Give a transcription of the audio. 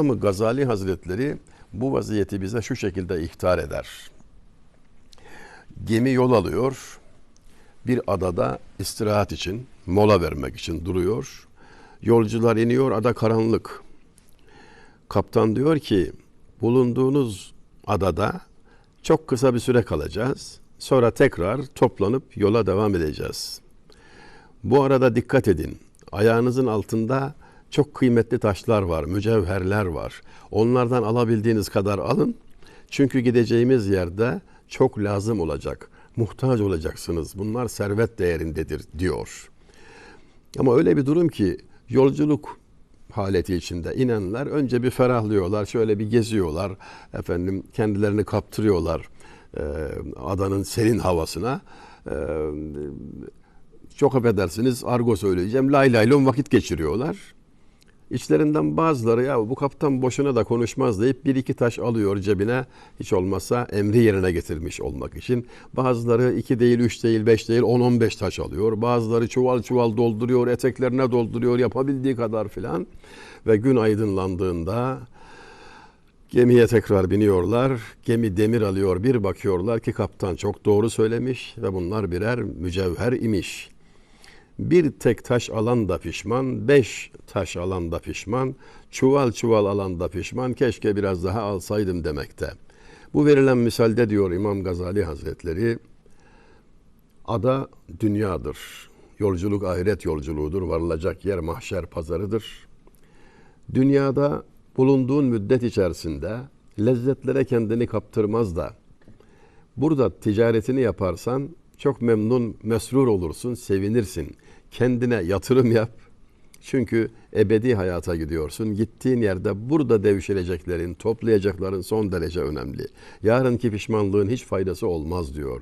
İmam Gazali Hazretleri bu vaziyeti bize şu şekilde ihtar eder. Gemi yol alıyor. Bir adada istirahat için, mola vermek için duruyor. Yolcular iniyor, ada karanlık. Kaptan diyor ki, bulunduğunuz adada çok kısa bir süre kalacağız. Sonra tekrar toplanıp yola devam edeceğiz. Bu arada dikkat edin. Ayağınızın altında çok kıymetli taşlar var, mücevherler var. Onlardan alabildiğiniz kadar alın. Çünkü gideceğimiz yerde çok lazım olacak. Muhtaç olacaksınız. Bunlar servet değerindedir diyor. Ama öyle bir durum ki yolculuk haleti içinde inenler önce bir ferahlıyorlar, şöyle bir geziyorlar, efendim kendilerini kaptırıyorlar e, adanın serin havasına. E, çok affedersiniz argo söyleyeceğim. Lay laylon vakit geçiriyorlar. İçlerinden bazıları ya bu kaptan boşuna da konuşmaz deyip bir iki taş alıyor cebine hiç olmazsa emri yerine getirmiş olmak için. Bazıları iki değil, üç değil, beş değil, on on beş taş alıyor. Bazıları çuval çuval dolduruyor, eteklerine dolduruyor yapabildiği kadar filan. Ve gün aydınlandığında gemiye tekrar biniyorlar. Gemi demir alıyor bir bakıyorlar ki kaptan çok doğru söylemiş ve bunlar birer mücevher imiş. Bir tek taş alan da pişman, beş taş alan da pişman, çuval çuval alan da pişman, keşke biraz daha alsaydım demekte. Bu verilen misalde diyor İmam Gazali Hazretleri, ada dünyadır. Yolculuk ahiret yolculuğudur. Varılacak yer mahşer pazarıdır. Dünyada bulunduğun müddet içerisinde lezzetlere kendini kaptırmaz da burada ticaretini yaparsan çok memnun, mesrur olursun, sevinirsin. Kendine yatırım yap. Çünkü ebedi hayata gidiyorsun. Gittiğin yerde burada devşireceklerin, toplayacakların son derece önemli. Yarınki pişmanlığın hiç faydası olmaz diyor.